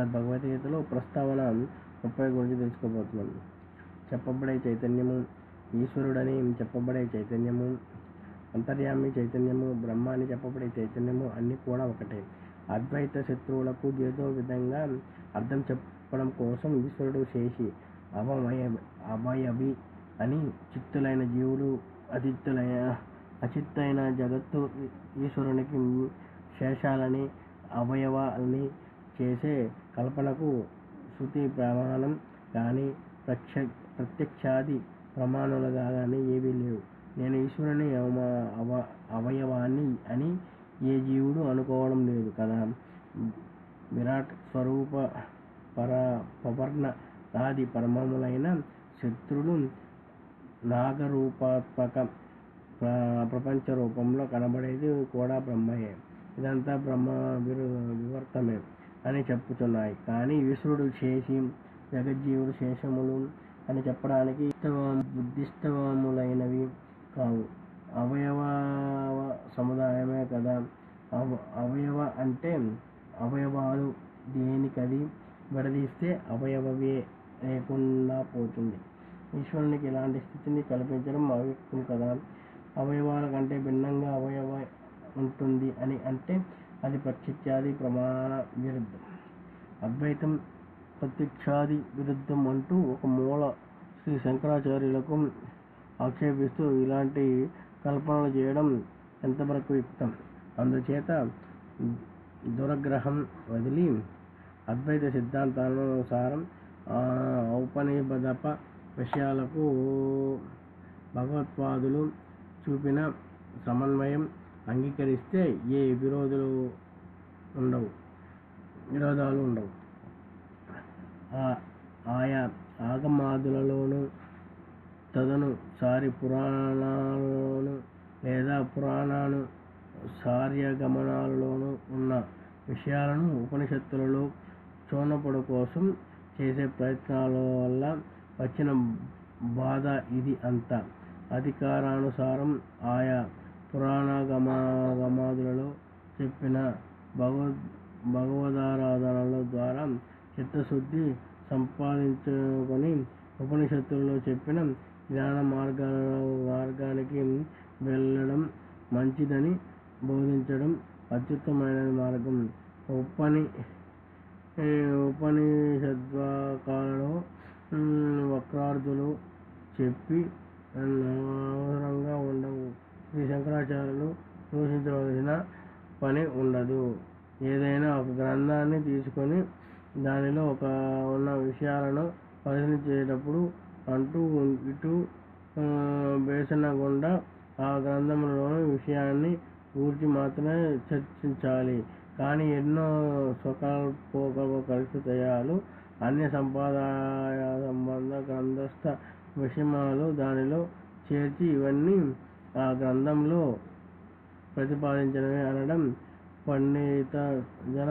శ్రీమద్ భగవద్గీతలో ప్రస్తావన ముప్పై గురించి తెలుసుకోబోతున్నాం. చెప్పబడే చైతన్యము ఈశ్వరుడని చెప్పబడే చైతన్యము అంతర్యామి చైతన్యము బ్రహ్మ అని చెప్పబడే చైతన్యము అన్నీ కూడా ఒకటే. అద్వైత శత్రువులకు ఏదో విధంగా అర్థం చెప్పడం కోసం ఈశ్వరుడు శేషి అవమయ అవయవి అని చిత్తులైన జీవులు అతిత్తులైన అచిత్తైన జగత్తు ఈశ్వరునికి శేషాలని అవయవాలని చేసే కల్పనకు శృతి ప్రమాణం కానీ ప్రక్ష ప్రత్యక్షాది ప్రమాణాలుగా కానీ ఏవీ లేవు. నేను ఈశ్వరుని అవమా అవ అవయవాన్ని అని ఏ జీవుడు అనుకోవడం లేదు కదా. విరాట్ స్వరూప పర పవర్ణ ఆది పరమములైన శత్రులు నాగరూపాత్మక ప్రపంచ రూపంలో కనబడేది కూడా బ్రహ్మయే. ఇదంతా బ్రహ్మ వివర్తమే. అని చెప్పుతున్నాయి కానీ ఈశ్వరుడు శేషి జగజ్జీవుడు శేషములు అని చెప్పడానికి ఇష్టవ- బుద్ధిష్టవములైనవి కావు. అవయవ సముదాయమే కదా. అవ అవయవ అంటే అవయవాలు దేనికది? విడదీస్తే అవయవవే లేకుండా పోతుంది. ఈశ్వరునికి ఇలాంటి స్థితిని కల్పించడం అవ్యక్తం కదా. అవయవాల కంటే భిన్నంగా అవయవ ఉంటుంది అని అంటే అది ప్రత్యక్షాది ప్రమాణ విరుద్ధం. అద్వైతం ప్రత్యక్షాది విరుద్ధం అంటూ ఒక మూల శ్రీ శంకరాచార్యులకు ఆక్షేపిస్తూ ఇలాంటి కల్పనలు చేయడం ఎంతవరకు యుక్తం? అందుచేత దురగ్రహం వదిలి అద్వైత సిద్ధాంతానుసారం ఔపనిబదప విషయాలకు భగవత్పాదులు చూపిన సమన్వయం అంగీకరిస్తే ఏ విరోధులు ఉండవు విరోధాలు ఉండవు. ఆ- ఆయా ఆగమాదులలోనూ తదను సారి పురాణాలలోను లేదా పురాణాను సార్యగమనాలలోనూ ఉన్న విషయాలను ఉపనిషత్తులలో చూనపడు కోసం చేసే ప్రయత్నాల వల్ల వచ్చిన బాధ ఇది అంత. అధికారానుసారం ఆయా పురాణగమాగమాదులలో చెప్పిన భగవద్ భగవదారాధనల ద్వారా చిత్తశుద్ధి సంపాదించుకొని ఉపనిషత్తులలో చెప్పిన జ్ఞాన మార్గాల మార్గానికి వెళ్ళడం మంచిదని బోధించడం అత్యుత్తమైన మార్గం. ఉపని ఉపనిషద్వాకాలలో వక్రార్థులు చెప్పి శ్రీ సూచించవలసిన పని ఉండదు. ఏదైనా ఒక గ్రంథాన్ని తీసుకొని దానిలో ఒక ఉన్న విషయాలను పరిశీలించేటప్పుడు అంటూ ఇటు ఆ, బేసన గుండా ఆ గ్రంథంలోని విషయాన్ని గూర్చి మాత్రమే చర్చించాలి. కానీ ఎన్నో స్వకల్పోకల్ప కల్పితయాలు అన్య సంప్రదాయ సంబంధ గ్రంథస్థ విషయాలు దానిలో చేర్చి ఇవన్నీ ఆ గ్రంథంలో ప్రతిపాదించినవి అనడం పండిత జన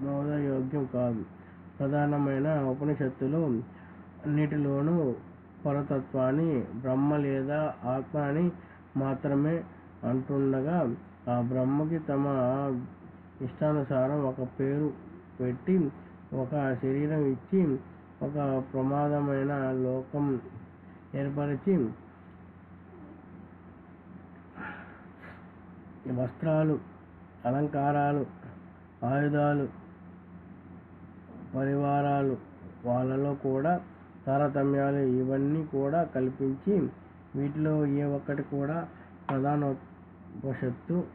మోదయోగ్యం కాదు. ప్రధానమైన ఉపనిషత్తులు అన్నిటిలోనూ పరతత్వాన్ని బ్రహ్మ లేదా ఆత్మ అని మాత్రమే అంటుండగా ఆ బ్రహ్మకి తమ ఇష్టానుసారం ఒక పేరు పెట్టి ఒక శరీరం ఇచ్చి ఒక ప్రమాదమైన లోకం ఏర్పరిచి వస్త్రాలు అలంకారాలు ఆయుధాలు పరివారాలు వాళ్ళలో కూడా తారతమ్యాలు ఇవన్నీ కూడా కల్పించి వీటిలో ఏ ఒక్కటి కూడా ప్రధానోపనిషత్తు